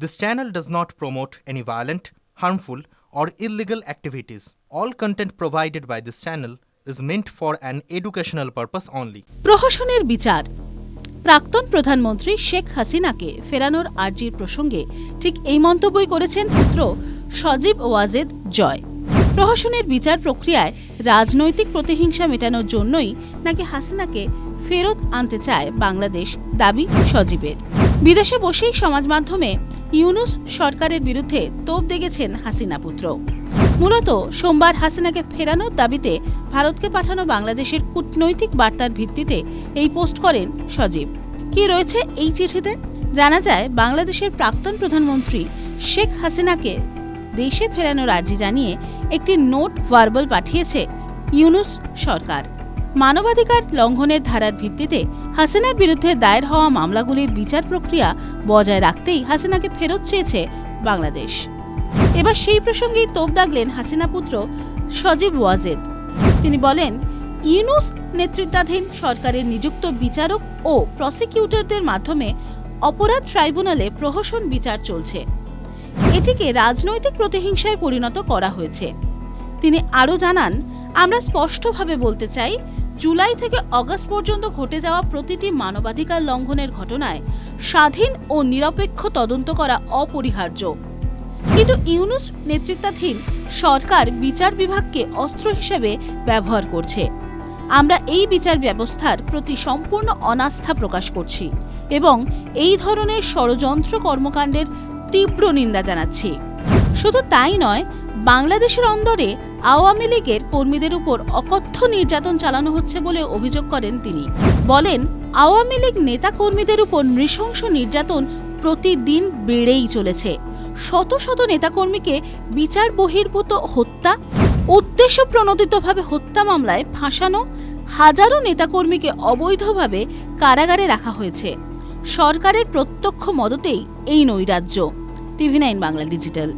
This channel does not promote any violent, harmful, or illegal activities. All content provided by this channel is meant for an educational purpose only. প্রহসনের বিচার প্রাক্তন প্রধানমন্ত্রী শেখ হাসিনাকে ফেরানোর আর্জির প্রসঙ্গে ঠিক এই মন্তব্যই করেছেন পুত্র সজীব ওয়াজেদ জয় প্রহসনের বিচার প্রক্রিয়ায় রাজনৈতিক প্রতিহিংসা মেটানোর জন্যই নাকি হাসিনাকে ফেরত আনতে চায় বাংলাদেশ দাবি সজীবের বিদেশে বসেই সমাজ মাধ্যমে ইউনুস সরকারের বিরুদ্ধে তোপ দেগেছেন হাসিনা পুত্র। মূলত সোমবার হাসিনাকে ফেরানোর দাবিতে ভারতকে পাঠানো বাংলাদেশের কূটনৈতিক বার্তার ভিত্তিতে এই পোস্ট করেন সজীব। কি রয়েছে এই চিঠিতে? জানা যায়, বাংলাদেশের প্রাক্তন প্রধানমন্ত্রী শেখ হাসিনাকে দেশে ফেরানোর আর্জি জানিয়ে একটি নোট ভার্বাল পাঠিয়েছে ইউনুস সরকার। মানবাধিকার লঙ্ঘনের ধারার ভিত্তিতে হাসিনার বিরুদ্ধে দায়ের হওয়া মামলাগুলির বিচার প্রক্রিয়া বজায় রাখতেই হাসিনাকে ফেরত চেয়েছে বাংলাদেশ। এবার সেই প্রসঙ্গেই তোপ দাগলেন হাসিনা পুত্র সজীব ওয়াজেদ। তিনি বলেন, ইউনুস নেতৃত্বাধীন সরকারের নিযুক্ত বিচারক ও প্রসিকিউটরদের মাধ্যমে অপরাধ ট্রাইব্যুনালে প্রহসন বিচার চলছে। এটিকে রাজনৈতিক প্রতিহিংসায় পরিণত করা হয়েছে। তিনি আরও জানান, আমরা স্পষ্টভাবে বলতে চাই জুলাই থেকে অগস্ট পর্যন্ত ঘটে যাওয়া প্রতিটি মানবাধিকার লঙ্ঘনের ঘটনায় স্বাধীন ও নিরপেক্ষ তদন্ত করা অপরিহার্য। কিন্তু ইউনুস নেতৃত্বাধীন সরকার বিচার বিভাগকে অস্ত্র হিসেবে ব্যবহার করছে। আমরা এই বিচার ব্যবস্থার প্রতি সম্পূর্ণ অনাস্থা প্রকাশ করছি এবং এই ধরনের ষড়যন্ত্র কর্মকাণ্ডের তীব্র নিন্দা জানাচ্ছি। শুধু তাই নয়, বাংলাদেশের অন্দরে আওয়ামী লীগের কর্মীদের উপর অকথ্য নির্যাতন চালানো হচ্ছে বলে অভিযোগ করেন তিনি। বলেন, আওয়ামী লীগ নেতা কর্মীদের উপর নৃশংস নির্যাতন প্রতিদিন বেড়েই চলেছে। শত শত নেতাকর্মীকে বিচার বহির্ভূত হত্যা উদ্দেশ্য প্রণোদিতভাবে হত্যা মামলায় ফাঁসানো, হাজারো নেতাকর্মীকে অবৈধভাবে কারাগারে রাখা হয়েছে। সরকারের প্রত্যক্ষ মদতেই এই নৈরাজ্য। TV nine Bangla digital.